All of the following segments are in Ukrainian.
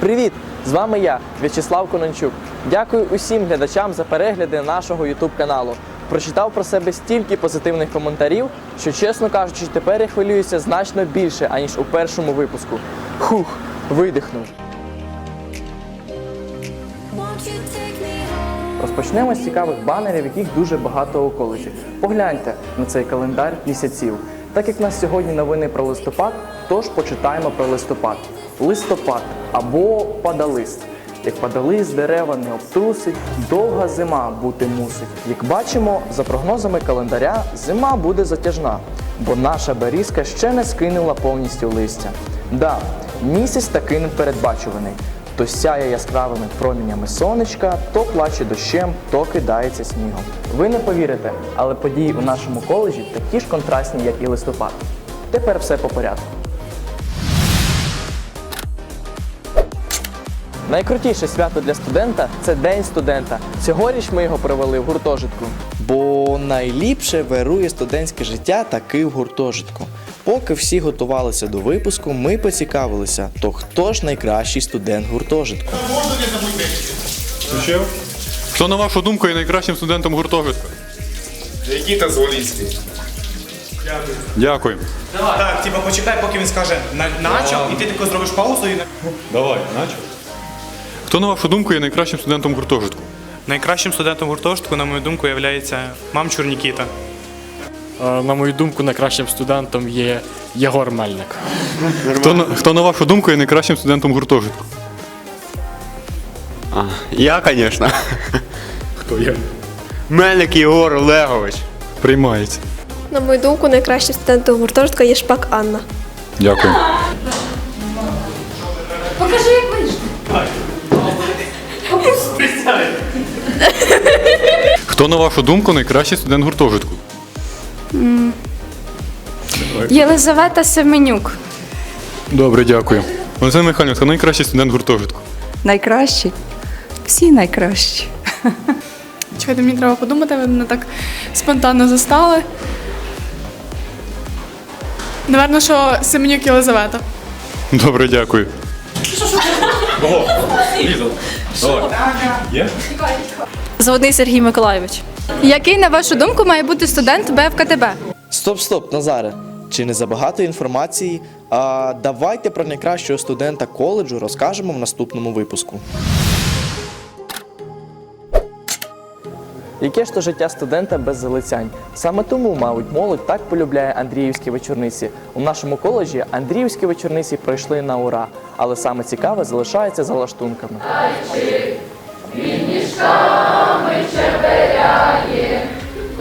Привіт! З вами я, В'ячеслав Конончук. Дякую усім глядачам за перегляди нашого YouTube каналу. Прочитав про себе стільки позитивних коментарів, що, чесно кажучи, тепер я хвилююся значно більше, аніж у першому випуску. Хух, видихнув. Розпочнемо з цікавих банерів, яких дуже багато у коледжі. Погляньте на цей календар місяців. Так як в нас сьогодні новини про листопад, тож почитаємо про листопад. Листопад або падалист. Як падалист дерева не обтрусить, довга зима бути мусить. Як бачимо, за прогнозами календаря, зима буде затяжна, бо наша берізка ще не скинула повністю листя. Да, місяць таки непередбачуваний. То сяє яскравими промінями сонечка, то плаче дощем, то кидається снігом. Ви не повірите, але події у нашому коледжі такі ж контрастні, як і листопад. Тепер все по порядку. Найкрутіше свято для студента це День студента. Цьогоріч ми його провели в гуртожитку. Бо найліпше вирує студентське життя таки в гуртожитку. Поки всі готувалися до випуску, ми поцікавилися, то хто ж найкращий студент гуртожитку. Включив? Хто, на вашу думку, є найкращим студентом гуртожитку? Нікіта Зволінський. Дякую. Так, типа почекай, поки він скаже на начав, і ти тако зробиш паузу і Давай, наче. Хто, на вашу думку, є найкращим студентом гуртожитку? найкращим студентом гуртожитку, на мою думку, є мамчур Нікіта. Е, На мою думку, найкращим студентом є Єгор Мельник. Хто, на- хто, на вашу думку, є найкращим студентом гуртожитку? Я, звісно. Хто є? Мельник Єгор Олегович. Приймається. На мою думку, найкращим студентом гуртожитка є Шпак Анна. Дякую. Хто, на вашу думку, найкращий студент гуртожитку? Єлизавета Семенюк. Добре, дякую. Олександр Михайлович, хто найкращий студент гуртожитку? Найкращі? Всі найкращі. Чекайте, мені треба подумати, ви мене так спонтанно застали. Наверно, що Семенюк Єлизавета. Добре, дякую. Заводний Сергій Миколайович. Який, на вашу думку, має бути студент БФКТБ? Стоп, стоп, Назаре. Чи не забагато інформації? А давайте про найкращого студента коледжу розкажемо в наступному випуску. Яке ж то життя студента без залицянь? Саме тому, мабуть, молодь так полюбляє Андріївські вечорниці. У нашому коледжі Андріївські вечорниці пройшли на ура, але саме цікаве залишається за лаштунками.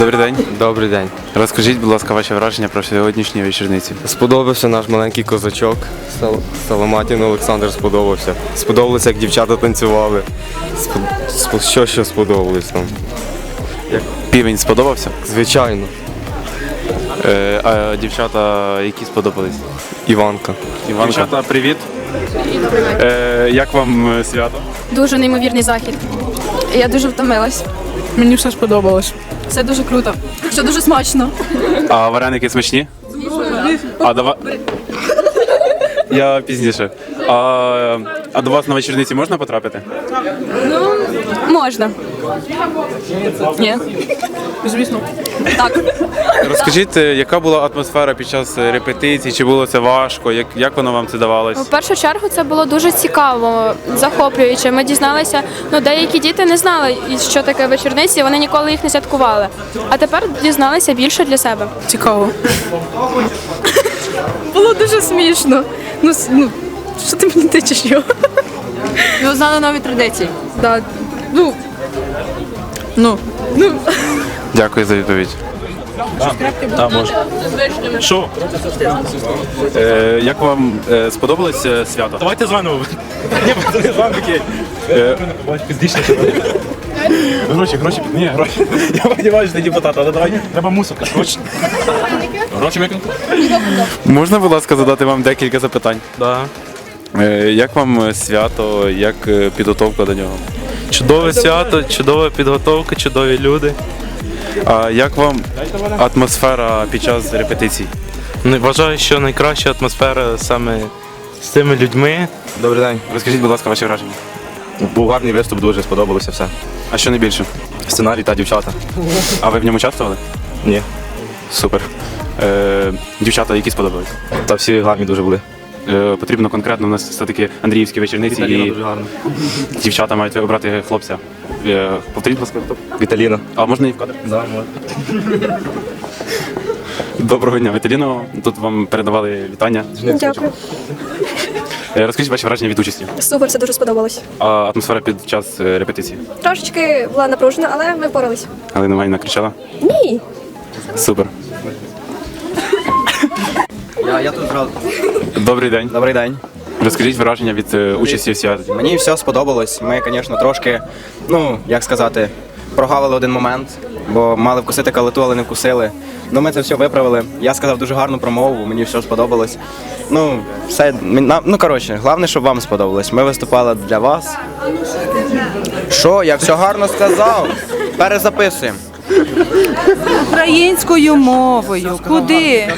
Добрий день. Добрий день. Розкажіть, будь ласка, ваші враження про сьогоднішні вечорниці. Сподобався наш маленький козачок. Сал- Саламатін Олександр сподобався. Сподобалося, як дівчата танцювали. Спо- спо- Що ще сподобалось там? Півень сподобався? Звичайно, Е, а дівчата, які сподобались? Іванка. Іванка. Дівчата, привіт. Е, як вам е, свято? Дуже неймовірний захід. Я дуже втомилась. Мені все сподобалось. Це дуже круто. Все дуже смачно. А вареники смачні? А давай. Я пізніше. А А до вас на вечірниці можна потрапити? Ну, можна. Ні. Звісно. Так. Розкажіть, е, яка була атмосфера під час е, репетицій? Чи було це важко? Як, як воно вам це давалось? В першу чергу це було дуже цікаво, захоплююче. Ми дізналися, ну деякі діти не знали, і що таке вечорниці, вони ніколи їх не святкували. А тепер дізналися більше для себе. Цікаво. Було дуже смішно. Ну, с- ну що ти мені тичеш його? Ми узнали нові традиції. Да. Ну, Ну. Дякую за відповідь. Що? Е, як вам е, сподобалось е, свято? Давайте. Ні, пацани, з вами такі. Піздічно. Гроші, гроші, ні, гроші. Я сподіваюся, що ти депутат, але давай, треба мусорка, гроші. Гроші викинути? Можна, будь ласка, задати вам декілька запитань? Да. Е, як вам е, свято, як е, підготовка до нього? Чудове свято, чудова підготовка, чудові люди. А як вам атмосфера під час репетицій? Не вважаю, що найкраща атмосфера саме з цими людьми. Добрий день. Розкажіть, будь ласка, ваші враження. Був гарний виступ, дуже сподобалося все. А що найбільше? Сценарій та дівчата. А ви в ньому участвували? Ні. Супер. Е, дівчата, які сподобались? Та всі гарні дуже були. Е, потрібно конкретно, у нас все-таки Андріївські Віталіна і дівчата мають обрати хлопця. Е, повторіть, будь ласка, хто? Віталіна. А можна і в кадр? Да. Доброго дня, Віталіно. Тут вам передавали вітання. дякую. Е, Розкажіть ваші враження від участі. Супер, це дуже сподобалось. А атмосфера під час е, репетиції. Трошечки була напружена, але ми впорались. Галина Іванівна кричала. Ні. Супер. Я, я тут зразу. Добрий день. Добрий день. Розкажіть враження від е, участі в святі. Мені все сподобалось. Ми, звісно, трошки, ну, як сказати, прогавили один момент, бо мали вкусити калиту, але не вкусили. Ну, ми це все виправили. Я сказав дуже гарну промову, мені все сподобалось. Ну, все, нам- ну коротше, головне, щоб вам сподобалось. Ми виступали для вас. Що, я все гарно сказав? Перезаписуємо. Українською мовою. Куди?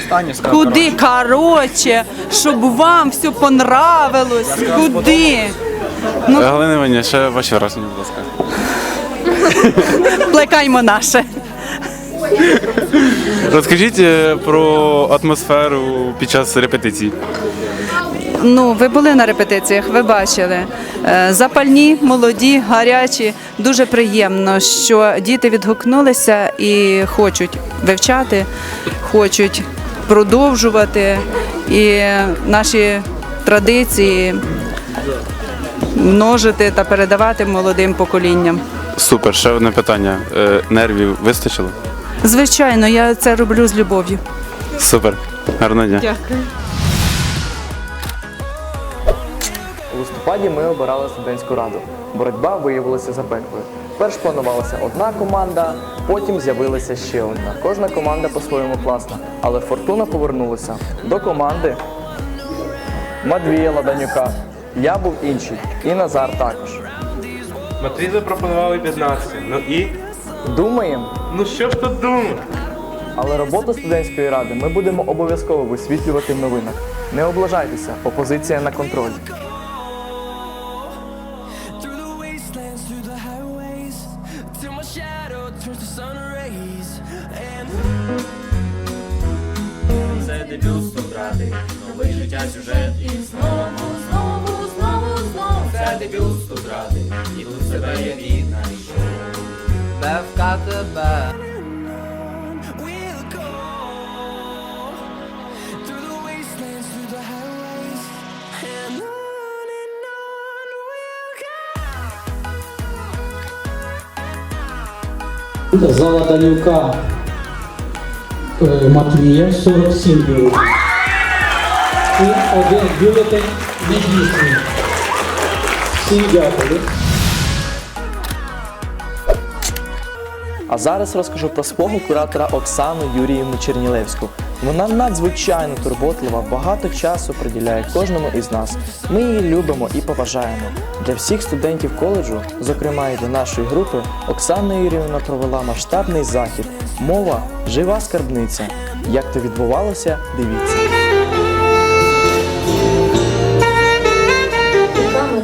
Куди? Короче, щоб вам все понравилось. Куди? Е, Галина Іванівна, ще ваші враження, будь ласка. Плекаймо наше. Розкажіть е, про атмосферу під час репетицій. Ну, ви були на репетиціях, ви бачили. Е, Запальні, молоді, гарячі. Дуже приємно, що діти відгукнулися і хочуть вивчати, хочуть продовжувати і наші традиції множити та передавати молодим поколінням. Супер, ще одне питання. Е, Нервів вистачило? Звичайно, я це роблю з любов'ю. Супер. Гарного дня. Дякую. Листопаді ми обирали студентську раду. Боротьба виявилася запеклою. Перш планувалася одна команда, потім з'явилася ще одна. Кожна команда по-своєму класна, але фортуна повернулася до команди Матвія Ладанюка. Я був інший, і Назар також. Матвій запропонували 15. Ну і? Думаємо, Ну що ж тут думати? але роботу студентської ради ми будемо обов'язково висвітлювати в новинах. Не облажайтеся, опозиція на контролі. Дебют студрати, новий життя сюжет і знову, знову, знову, знову. Це дебют студрати, і тут себе я віднайшов. Бевка тебе. Зала Матвія 47 бюлетень. І один бюлетень недійсний. Всім дякую. А зараз розкажу про свого куратора Оксану Юріївну Чернілевську. Вона надзвичайно турботлива, багато часу приділяє кожному із нас. Ми її любимо і поважаємо. Для всіх студентів коледжу, зокрема і для нашої групи, Оксана Юріївна провела масштабний захід. Мова жива скарбниця. Як то відбувалося, дивіться.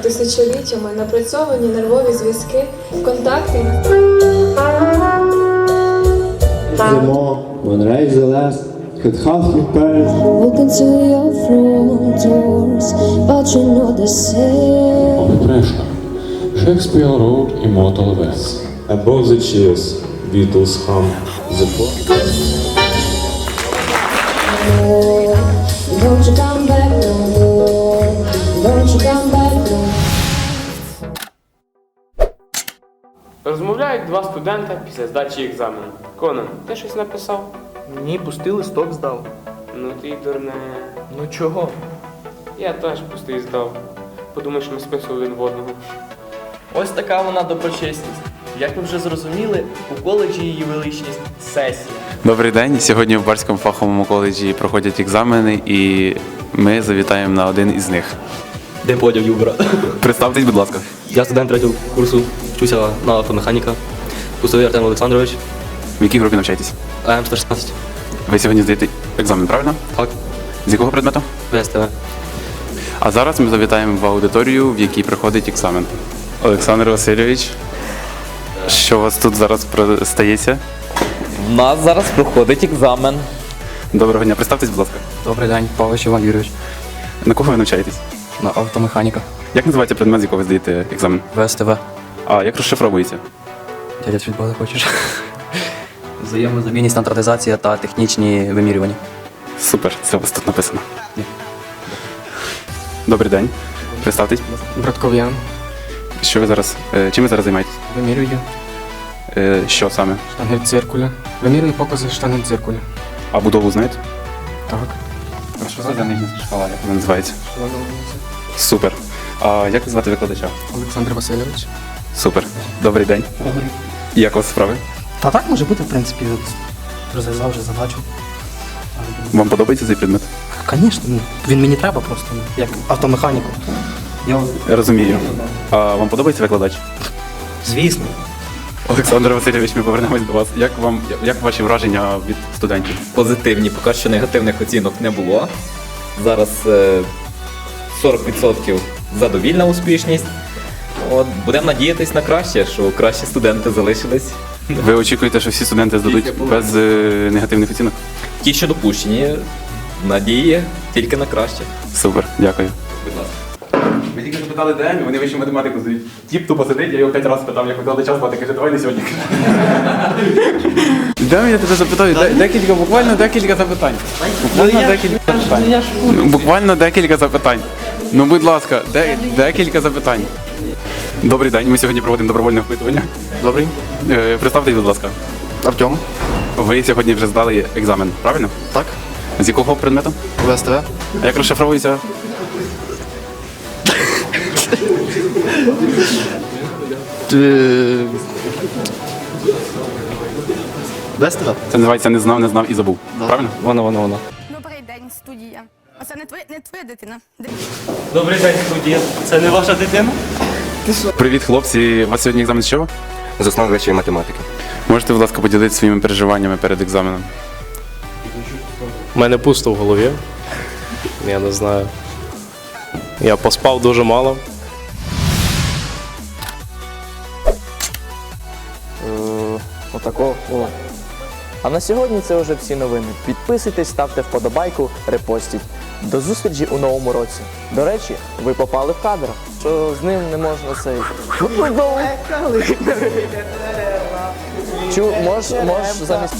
Тисячоліттями напрацьовані нервові зв'язки, контакти. Зимо, when raise could half repairs. Walk into your front doors, but you know the same. Брешка. Shakespeare wrote Immortal Verse. Above the cheers, Beatles hum the Don't you come back no more. Don't you come back no more. Розмовляють два студента після здачі екзамену. Конан, ти щось написав? Ні, пустий листок здав. Ну ти й дурне. Ну чого? Я теж пустий здав. Подумай, що ми списували один в одного. Ось така вона доброчесність. Як ви вже зрозуміли, у коледжі її величність сесія. Добрий день. Сьогодні в Барському фаховому коледжі проходять екзамени, і ми завітаємо на один із них. Де подяв Юбра? Представтесь, будь ласка. Я студент третього курсу, вчуся на автомеханіка. Кусовий Артем Олександрович, В якій групі навчаєтесь? АМ 116, Ви сьогодні здаєте екзамен, правильно? Так. З якого предмету? ВСТВ. А зараз ми завітаємо в аудиторію, в якій проходить екзамен. Олександр Васильович, що у вас тут зараз про- стається? У нас зараз проходить екзамен. Доброго дня, представтесь, будь ласка. Добрий день, Павлович Іван Юрійович. На кого ви навчаєтесь? На автомеханіка. Як називається предмет, з якого ви здаєте екзамен? ВСТВ. А як розшифровується? Дядя футболи хочеш? Взаємозамінність, стандартизація та технічні вимірювання. Супер, це у вас тут написано. Добрий день. Представтесь. Братков'ян. Що ви зараз? е, Чим ви зараз займаєтесь? Вимірюю Е, Що саме? штангель циркуля. Вимірюю покази штангель циркуля. А будову знаєте? Так. А що це за нижня шкала, як вона називається? Супер. А як звати викладача? Олександр Васильович. Супер. Добрий день. Як у вас справи? Та так може бути, в принципі, от розв'язав вже задачу. Вам подобається цей предмет? Звісно, ну, він мені треба просто, ну, як автомеханіку. Я, Я розумію. А вам подобається викладач? звісно. Олександр Васильович, ми повернемось до вас. Як вам як ваші враження від студентів? Позитивні, поки що негативних оцінок не було. Зараз е, 40% задовільна успішність. От, будемо надіятись на краще, що кращі студенти залишились. Ви очікуєте, що всі студенти здадуть без е, негативних оцінок? Ті, що допущені, надії тільки на краще. Супер, дякую. Будь ласка. Ми тільки запитали день, вони вищу математику здають. Тіп тупо сидить, я його п'ять разів питав, як викладача звати, каже, давай не сьогодні. Дай я тебе запитаю, декілька, буквально декілька запитань. Буквально декілька запитань. Ну, Буквально декілька запитань. Ну, будь ласка, де, декілька запитань. Добрий день, ми сьогодні проводимо добровольне опитування. Добрий. Е, Представтесь, будь ласка. Артем. Ви сьогодні вже здали екзамен, правильно? Так. З якого предмету? ВСТВ. А як розшифровується? ВСТВ. Це називається не знав, не знав і забув. Правильно? Воно, воно, воно. Добрий день, студія. А це не твоя не твоя дитина. Добрий день, студія. Це не ваша дитина? Привіт, хлопці. У вас сьогодні екзамен з чого? З основ математики. Можете, будь ласка, поділитися своїми переживаннями перед екзаменом? У мене пусто в голові. Я не знаю. Я поспав дуже мало. Е, Отако. О. А на сьогодні це вже всі новини. Підписуйтесь, ставте вподобайку, репостіть. До зустрічі у новому році. До речі, ви попали в кадр, що з ним не можна цей. Чу, можеш, мож замість.